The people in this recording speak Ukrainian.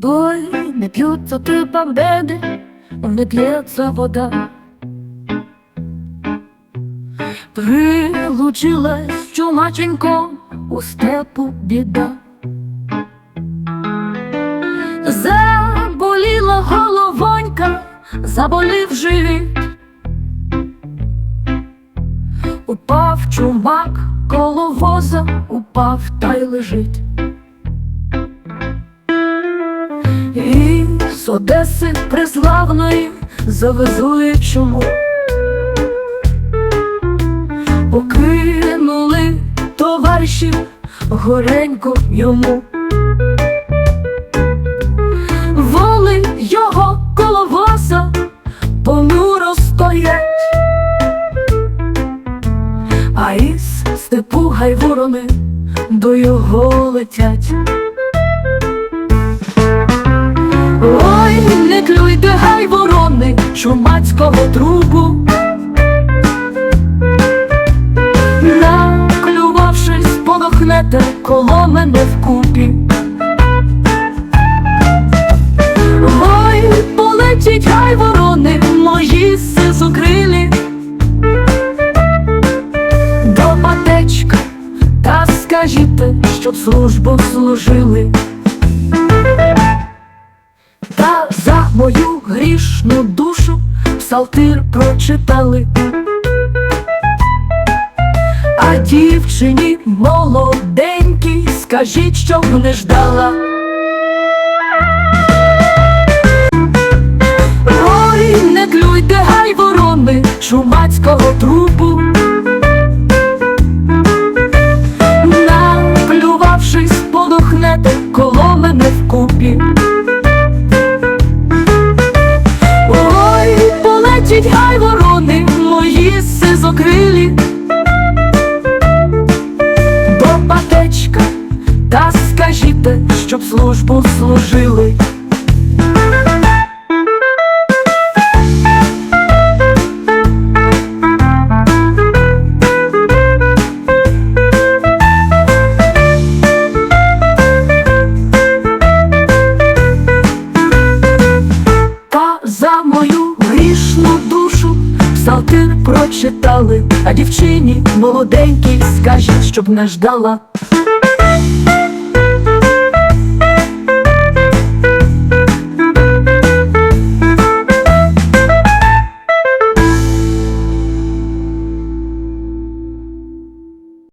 Бой не пьются ты победы, не льется вода. Прилучилась чумаченько у степу біда. Заболіла головонька, заболів живіт. Упав чумак коло воза, упав та й лежить. З Одеси преславної завезли чому. Покинули товаришів горенько йому. Воли його коло воза понуро стоять, а із степу гай ворони до його летять. Чумацького трубу. Наклювавшись, подохнете коло мене вкупі. Ой, полетіть гай ворони, мої сизокрилі. До патечка, та скажіть, щоб службу служили. Та за мою грішну псалтир прочитали. А дівчині молоденькій скажіть, щоб не ждала. Ой, не клюйте гай ворони чумацького трупу. Наплювавшись, подохнете коло мене вкупі. Та скажіть, щоб службу служили. Та за мою грішну душу псалтир прочитали, а дівчині молоденькій скажіть, щоб не ждала.